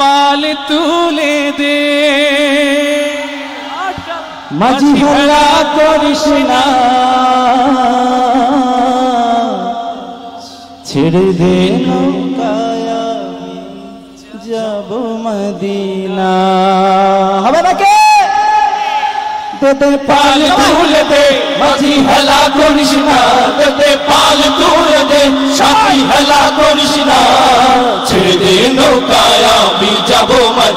পাল তুলে দে। মাঝি হল্লা করিস না। ছেড়ে দে নৌকায় যাব মদিনা। হবে না কে? তোদের পাল তুলে দে মাঝি হেলা করিস না। পাল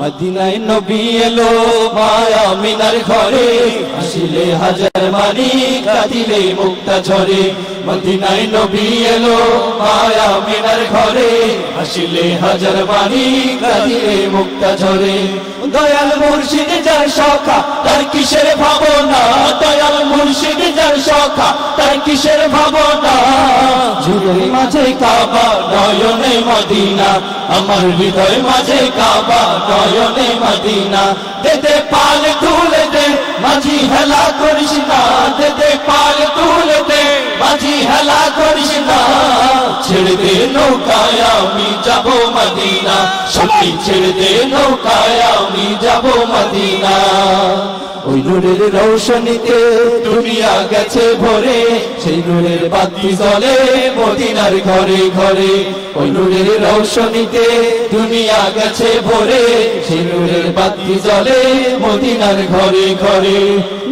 মদিনায় নবী এলো, মায়া মিনার ঘরে। আসিলে হাজার মানি, কাঁদিলে মুক্তা ঝরে। মদিনায় নবী এলো, মায়া মিনার ঘরে। আসিলে হাজার মানি কাঁদিলে মুক্তা ঝরে। দয়াল মুর্শিদ যার সখা, তার কিসের ভাবনা? দয়াল মুর্শিদ যার সখা, তার কিসের ভাবনা? যুগের মাঝে কাবা, নয়নে মদিনা। আমার হৃদয় মাঝে কাবা, নয়নে মদিনা। দে দে পাল তুলে দে, মাঝি হেলা করিস না। দে দে পাল তুলে দে, মাঝি হেলা করিস না। ছেড়ে দে নৌকায় আমি যাব মদিনা। সত্যি ছেড়ে দে নৌকায়, আমি যাব মদিনা। ওই নূরের রৌশনীতে দুনিয়া গেছে ভরে, সেই নূরের বাতি জ্বলে মদিনার ঘরে ঘরে। ওই নূরের রৌশনীতে দুনিয়া গেছে ভরে, সেই নূরের বাতি জ্বলে মদিনার ঘরে ঘরে।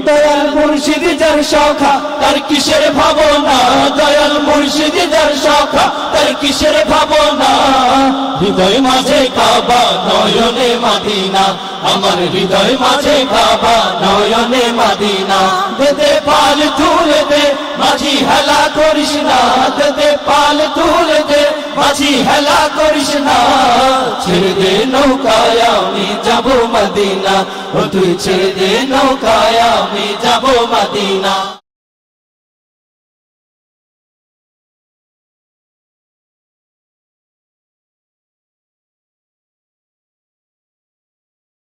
দয়াল মুর্শিদ যার সখা তার কিসের ভাবনা? দয়াল মুর্শিদ যার সখা তার কিসের ভাবনা? হৃদয় মাঝে কাবা, নয়নে মাদিনা। আমার হৃদয় মাঝে কাবা, নয়নে মাদিনা। দেদে পাল তুলে দে মাঝি হেলা করিস না। দেদে পাল তুলে দে মাঝি হেলা করিস না। ছেড়ে দে নৌকায়, আমি যাব মদিনা। ও তুই ছেড়ে দে নৌকায়, আমি যাব মদিনা।